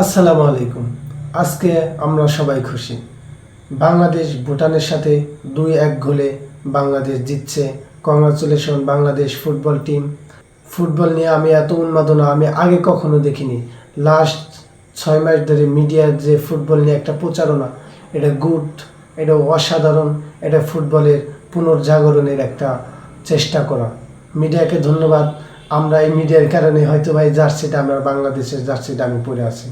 আসসালামু আলাইকুম। আজকে আমরা সবাই খুশি। বাংলাদেশ ভুটানের সাথে দুই এক গোলে বাংলাদেশ জিতছে। Congratulation Bangladesh football team football নিয়ে আমি এত উন্মাদনা, আমি আগে কখনো দেখিনি। লাস্ট ছয় মাস ধরে মিডিয়ার যে ফুটবল নিয়ে একটা প্রচারণা, এটা গুড, এটা অসাধারণ, এটা ফুটবলের পুনর্জাগরণের একটা চেষ্টা করা। মিডিয়াকে ধন্যবাদ। আমরা এই মিডিয়ার কারণে হয়তো ভাই জার্সিটা আমরা বাংলাদেশের জার্সিটা আমি পরে আছি।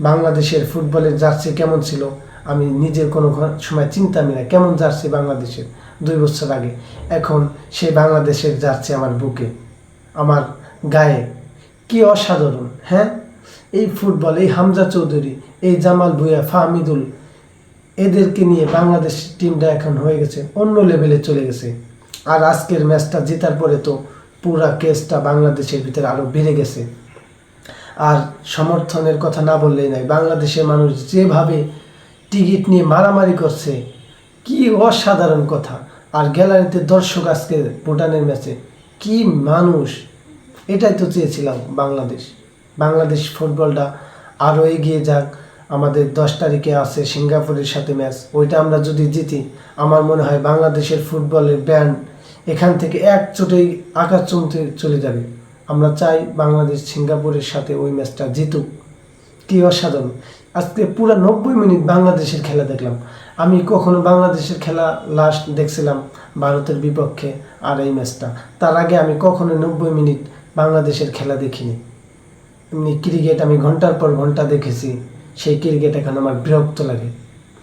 বাংলাদেশের ফুটবলের জার্সি কেমন ছিল? আমি নিজের কোনো সময় চিন্তামি না কেমন জার্সি বাংলাদেশের দুই বছর আগে। এখন সেই বাংলাদেশের জার্সি আমার বুকে, আমার গায়ে। কি অসাধারণ হ্যাঁ? এই ফুটবল, এই হামজা চৌধুরী, এই জামাল ভুঁইয়া, ফাহমিদুল, এদেরকে নিয়ে বাংলাদেশ টিমটা এখন হয়ে গেছে, অন্য লেভেলে চলে গেছে। আর আজকের ম্যাচটা জেতার পরে তো পুরা কেসটা বাংলাদেশের ভিতরে আরও বেড়ে গেছে। আর সমর্থনের কথা না বললেই নাই বাংলাদেশের মানুষ যেভাবে টিকিট নিয়ে মারামারি করছে, কি অসাধারণ কথা। আর গ্যালারিতে দর্শক আজকে ভুটানের ম্যাচে, কি মানুষ। এটাই তো চেয়েছিলাম বাংলাদেশ। বাংলাদেশ ফুটবলটা আরও এগিয়ে যাক। আমাদের দশ তারিখে আছে সিঙ্গাপুরের সাথে ম্যাচ, ওইটা আমরা যদি জিতি, আমার মনে হয় বাংলাদেশের ফুটবলের ব্যান্ড এখান থেকে এক চোটেই আকাশ চমতে চলে যাবে। আমরা চাই বাংলাদেশ সিঙ্গাপুরের সাথে ওই ম্যাচটা জিতুক। কি অসাধারণ। আজকে পুরো নব্বই মিনিট বাংলাদেশের খেলা দেখলাম। আমি কখনো বাংলাদেশের খেলা লাস্ট দেখছিলাম ভারতের বিপক্ষে আর এই ম্যাচটা। তার আগে আমি কখনো নব্বই মিনিট বাংলাদেশের খেলা দেখিনি। এমনি ক্রিকেট আমি ঘণ্টার পর ঘণ্টা দেখেছি। সেই ক্রিকেট এখন আমার বিরক্ত লাগে।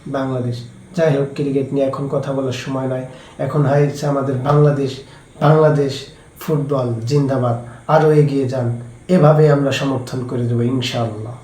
বাংলাদেশ। যাই হোক ক্রিকেট নিয়ে এখন কথা বলার সময় নয় এখন হয়েছে আমাদের বাংলাদেশ বাংলাদেশ ফুটবল, জিন্দাবাদ। আরও এগিয়ে যান। এভাবে আমরা সমর্থন করে দেবো, ইনশাআল্লাহ।